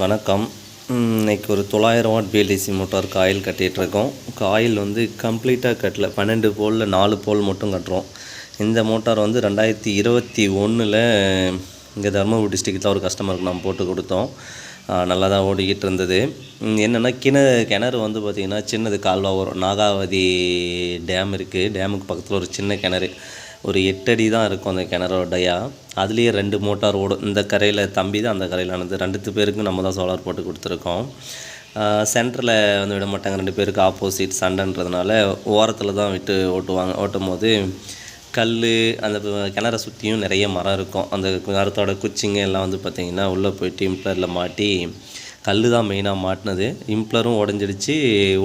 வணக்கம். இன்றைக்கி ஒரு தொள்ளாயிரம் வாட் பிஎல்டிசி மோட்டார் காயில் கட்டிகிட்ருக்கோம் காயில் வந்து கம்ப்ளீட்டாக கட்டல. பன்னெண்டு போலில் நாலு போல் மட்டும் கட்டுறோம். இந்த மோட்டார் வந்து ரெண்டாயிரத்தி இருபத்தி ஒன்றில் இங்கே தருமபுரி டிஸ்ட்ரிக்டில் ஒரு கஸ்டமருக்கு நாம் போட்டு கொடுத்தோம். நல்லா தான் ஓடிக்கிட்டு இருந்தது என்னென்னா கிணறு கிணறு வந்து பார்த்திங்கன்னா சின்னது கால்வா வரும். நாகாவதி டேம் இருக்குது டேமுக்கு பக்கத்தில் ஒரு சின்ன கிணறு. ஒரு எட்டடி தான் இருக்கும் அந்த கிணறோட டயா அதுலேயே ரெண்டு மோட்டார் ஓடும். இந்த கரையில் தம்பி தான் அந்த கரையில் ஆனது ரெண்டு பேருக்கும் நம்ம தான் சோலார் போட்டு கொடுத்துருக்கோம். சென்டரில் வந்து விட மாட்டாங்க. ரெண்டு பேருக்கு ஆப்போசிட் சண்டைன்றதுனால ஓரத்தில் தான் விட்டு ஓட்டுவாங்க. ஓட்டும் போது கல் அந்த கிணற சுற்றியும் நிறைய மரம் இருக்கும். அந்த மரத்தோட குச்சிங்க எல்லாம் வந்து பார்த்திங்கன்னா உள்ளே போய் இம்ப்ளரில் மாட்டி கல் தான் மெயினாக மாட்டினது. இம்ப்ளரும் உடஞ்சிடுச்சு.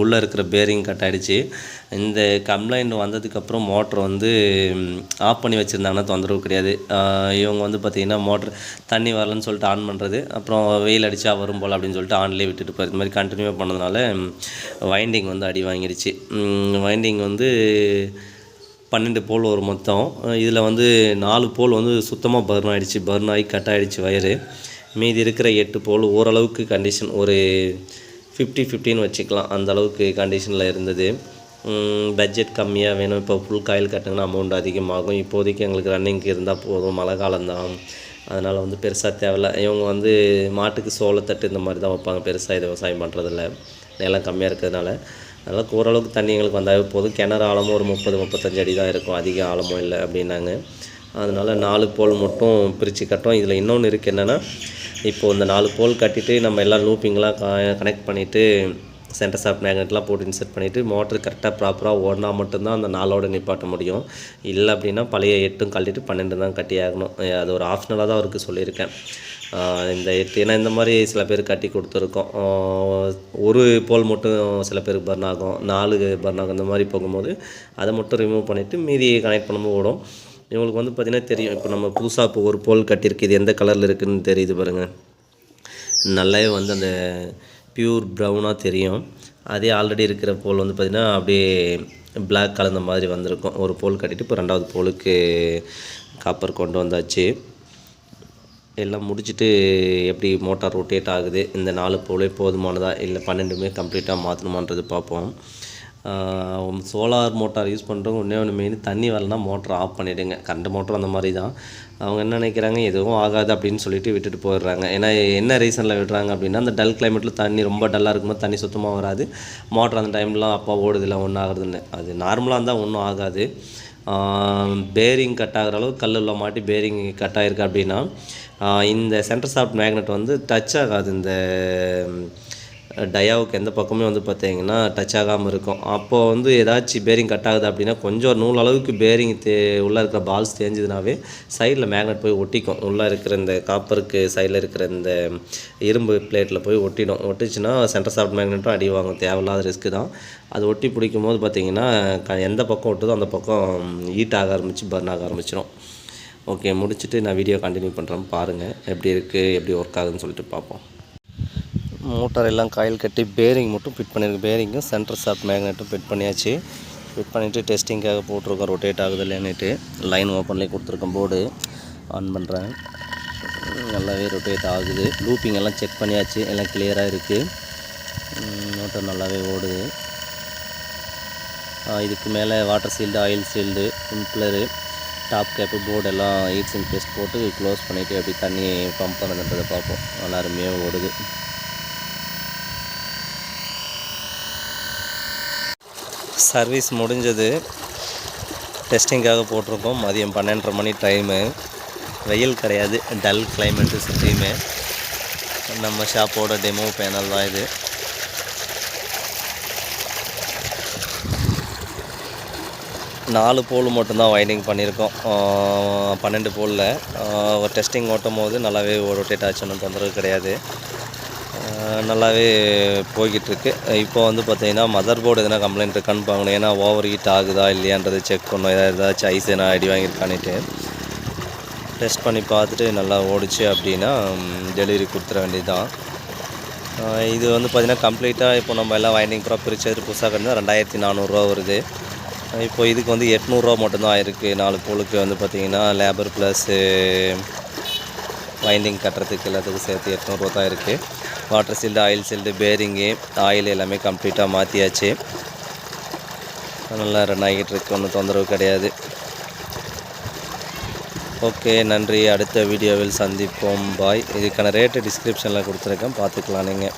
உள்ளே இருக்கிற பேரிங் கட் ஆயிடுச்சு இந்த கம்ப்ளைண்ட் வந்ததுக்கப்புறம் மோட்ரு வந்து ஆஃப் பண்ணி வச்சுருந்தாங்கன்னா தொந்தரவு கிடையாது. இவங்க வந்து பார்த்திங்கன்னா மோட்ரு தண்ணி வரலன்னு சொல்லிட்டு ஆன் பண்ணுறது அப்புறம் வெயில் அடித்தா வரும் போல் அப்படின்னு சொல்லிட்டு ஆன்லேயே விட்டுட்டு போகிறது இந்த மாதிரி கண்டினியூவாக பண்ணதுனால வைண்டிங் வந்து அடி வாங்கிடுச்சு வைண்டிங் வந்து பன்னெண்டு போல் ஒரு மொத்தம். இதில் வந்து நாலு போல் வந்து சுத்தமாக பர்ன் ஆகிடுச்சு பர்ன் ஆகி கட் ஆகிடுச்சு வயரு மீதி இருக்கிற எட்டு போல் ஓரளவுக்கு கண்டிஷன் ஒரு ஃபிஃப்டி ஃபிஃப்டின்னு வச்சுக்கலாம். அந்த அளவுக்கு கண்டிஷனில் இருந்தது. பட்ஜெட் கம்மியாக வேணும். இப்போ ஃபுல் காயில் கட்டுங்கன்னா அமௌண்ட் அதிகமாகும். இப்போதைக்கு எங்களுக்கு ரன்னிங்க்கு இருந்தால் போதும். மழை காலம்தான். அதனால் வந்து பெருசாக தேவையில்ல. இவங்க வந்து மாட்டுக்கு சோளத்தட்டு இந்த மாதிரி தான் வைப்பாங்க. பெருசாக இது விவசாயம் பண்ணுறதில்ல நிலம் கம்மியாக இருக்கிறதுனால. அதனால் ஓரளவுக்கு தண்ணி எங்களுக்கு வந்தாவே போதும். கிணறு ஆழமும் ஒரு முப்பது முப்பத்தஞ்சு அடி தான் இருக்கும். அதிக ஆழமும் இல்லை அப்படின்னாங்க. அதனால் நாலு போல் மட்டும் பிரித்து கட்டோம் இதில் இன்னொன்று இருக்குது என்னென்னா இப்போது இந்த நாலு போல் கட்டிட்டு நம்ம எல்லாம் லூப்பிங்லாம் கனெக்ட் பண்ணிவிட்டு சென்டர் ஆஃப் மேக்னெட்லாம் போட்டு இன்செர்ட் பண்ணிவிட்டு மோட்டர் கரெக்டாக ப்ராப்பராக ஓடினா மட்டும்தான் அந்த நாளோட நிப்பாட்ட முடியும். இல்லை அப்படின்னா பழைய எட்டும் கழட்டிட்டு பன்னெண்டு தான் கட்டி ஆகணும். அது ஒரு ஆப்ஷனலாக தான் அவருக்கு சொல்லியிருக்கேன். இந்த எட்டு ஏன்னா இந்த மாதிரி சில பேர் கட்டி கொடுத்துருக்கோம். ஒரு போல் மட்டும் சில பேருக்கு பர்ன் ஆகும். நாலு பர்ன் ஆகும். இந்த மாதிரி போகும்போது அதை மட்டும் ரிமூவ் பண்ணிவிட்டு மீதி கனெக்ட் பண்ணும்போது ஓடும். இவங்களுக்கு வந்து பார்த்திங்கன்னா தெரியும். இப்போ நம்ம புதுசாக இப்போ ஒரு போல் கட்டியிருக்கு. இது எந்த கலரில் இருக்குதுன்னு தெரியுது பாருங்கள் நல்லாவே வந்து அந்த பியூர் ப்ரௌனாக தெரியும். அதே ஆல்ரெடி இருக்கிற போல் வந்து பார்த்திங்கன்னா அப்படியே பிளாக் கலந்த மாதிரி வந்திருக்கும். ஒரு போல் கட்டிட்டு இப்போ ரெண்டாவது போலுக்கு காப்பர் கொண்டு வந்தாச்சு. எல்லாம் முடிச்சுட்டு எப்படி மோட்டார் ரொட்டேட் ஆகுது? இந்த நாலு போலே போதுமானதா? இல்லை பன்னெண்டுமே கம்ப்ளீட்டாக மாற்றணுமான்றது பார்ப்போம். சோலார் மோட்டார் யூஸ் பண்ணுறவங்க ஒன்றே ஒன்று மெயின் தண்ணி வரலனா மோட்டர் ஆஃப் பண்ணிவிடுங்க கரண்ட் மோட்டர் அந்த மாதிரி தான் அவங்க என்ன நினைக்கிறாங்க? எதுவும் ஆகாது அப்படின்னு சொல்லிட்டு விட்டுட்டு போயிடுறாங்க. ஏன்னா என்ன ரீசனில் விடுறாங்க அப்படின்னா அந்த டல் கிளைமேட்டில் தண்ணி ரொம்ப டல்லாக இருக்கும்போது தண்ணி சுத்தமாக வராது. மோட்டர் அந்த டைம்லாம் அப்பா ஓடுதில்ல ஒன்றும் ஆகுறதுன்னு அது நார்மலாக இருந்தால் ஒன்றும் ஆகாது. பேரிங் கட் ஆகிற அளவுக்கு கல்லில் மாட்டி பேரிங் கட் ஆகிருக்கு அப்படின்னா இந்த சென்டர் சாஃப்ட் மேக்னெட் வந்து டச் ஆகாது. இந்த டயாவுக்கு எந்த பக்கமே வந்து பார்த்தீங்கன்னா டச் ஆகாமல் இருக்கும். அப்போது வந்து ஏதாச்சும் பேரிங் கட் ஆகுது அப்படின்னா கொஞ்சம் நூல் அளவுக்கு பேரிங் தே உள்ளே இருக்கிற பால்ஸ் தேஞ்சதுனாவே சைடில் மேக்னெட் போய் ஒட்டிக்கும். உள்ளே இருக்கிற இந்த காப்பருக்கு சைடில் இருக்கிற இந்த இரும்பு பிளேட்டில் போய் ஒட்டிடும். ஒட்டிச்சுன்னா சென்டர் சாஃப்ட் மேக்னெட்டும் அடி வாங்கும். தேவையில்லாத ரிஸ்க்கு தான். அது ஒட்டி பிடிக்கும் போது பார்த்தீங்கன்னா க எந்த பக்கம் ஒட்டுதோ அந்த பக்கம் ஹீட் ஆக ஆரம்பித்து பர்ன் ஆக ஆரம்பிச்சிடும் ஓகே முடிச்சுட்டு நான் வீடியோ கண்டினியூ பண்ணுறேன் பாருங்கள் எப்படி இருக்குது எப்படி ஒர்க் ஆகுதுன்னு சொல்லிட்டு பார்ப்போம். மோட்டார் எல்லாம் காயில் கட்டி பேரிங் மட்டும் ஃபிட் பண்ணியிருக்கு. பேரிங்கும் சென்டர் சாஃப்ட் மேக்னெட்டும் ஃபிட் பண்ணியாச்சு. ஃபிட் பண்ணிவிட்டு டெஸ்டிங்காக போட்டிருக்கோம். ரொட்டேட் ஆகுது இல்லைன்னுட்டு லைன் ஓப்பன்லேயே கொடுத்துருக்கோம் போர்டு ஆன் பண்ணுறேன் நல்லாவே ரொட்டேட் ஆகுது. லூப்பிங் எல்லாம் செக் பண்ணியாச்சு. எல்லாம் கிளியராக இருக்குது மோட்டார் நல்லாவே ஓடுது. இதுக்கு மேலே water shield oil shield impeller top cap board எல்லாம் ஹீட்ஸிங் டெஸ்ட் போட்டு க்ளோஸ் பண்ணிவிட்டு அப்படி தண்ணி பம்ப் பண்ணுதுன்றதை பார்ப்போம். நல்லா அருமையாக ஓடுது. சர்வீஸ் முடிஞ்சது. டெஸ்டிங்காக போட்டிருக்கோம். மதியம் பன்னெண்டரை மணி டைமு வெயில் கிடையாது. டல் கிளைமேட்டு சுற்றியுமே. நம்ம ஷாப்போட டெமோ பேனல் தான் இது. நாலு போல் மட்டும்தான் வைண்டிங் பண்ணியிருக்கோம். பன்னெண்டு போலில் டெஸ்டிங் ஓட்டும் போது நல்லாவே ரொட்டேட் ஆச்சு ஒன்றும் தொந்தரவு கிடையாது. நல்லாவே போய்கிட்டுருக்கு இப்போ வந்து பார்த்தீங்கன்னா மதர் போர்டு எதனா கம்ப்ளைண்ட் இருக்கான்னு பார்க்கணும் ஏன்னா ஓவர் ஹீட் ஆகுதா இல்லையான்றதை செக் பண்ணணும் ஏதாச்சும் ஐஸ் எதனா அடி வாங்கியிருக்கான்ட்டு டெஸ்ட் பண்ணி பார்த்துட்டு நல்லா ஓடிச்சு அப்படின்னா டெலிவரி கொடுத்துட வேண்டியதுதான். இது வந்து பார்த்திங்கன்னா கம்ப்ளீட்டாக இப்போ நம்ம எல்லாம் வைண்டிங் ப்ராப் பிரிச்சது புதுசாக கட்டினா ரெண்டாயிரத்தி நானூறுரூவா வருது. இப்போ இதுக்கு வந்து எட்நூறுரூவா மட்டும்தான் ஆயிருக்கு. நாலு பொழுக்கு வந்து பார்த்திங்கன்னா லேபர் ப்ளஸ்ஸு வைண்டிங் கட்டுறதுக்கு எல்லாத்துக்கும் சேர்த்து எட்நூறுரூவா தான் இருக்குது water seal oil seal bearing oil எல்லாமே கம்ப்ளீட்டாக மாற்றியாச்சு நல்லா ரன் ஆகிட்டுருக்கு ஒன்றும் தொந்தரவு கிடையாது. ஓகே நன்றி. அடுத்த வீடியோவில் சந்திப்போம். பாய் இதுக்கான ரேட்டு டிஸ்கிரிப்ஷனில் கொடுத்துருக்கேன். பார்த்துக்கலாம் நீங்கள்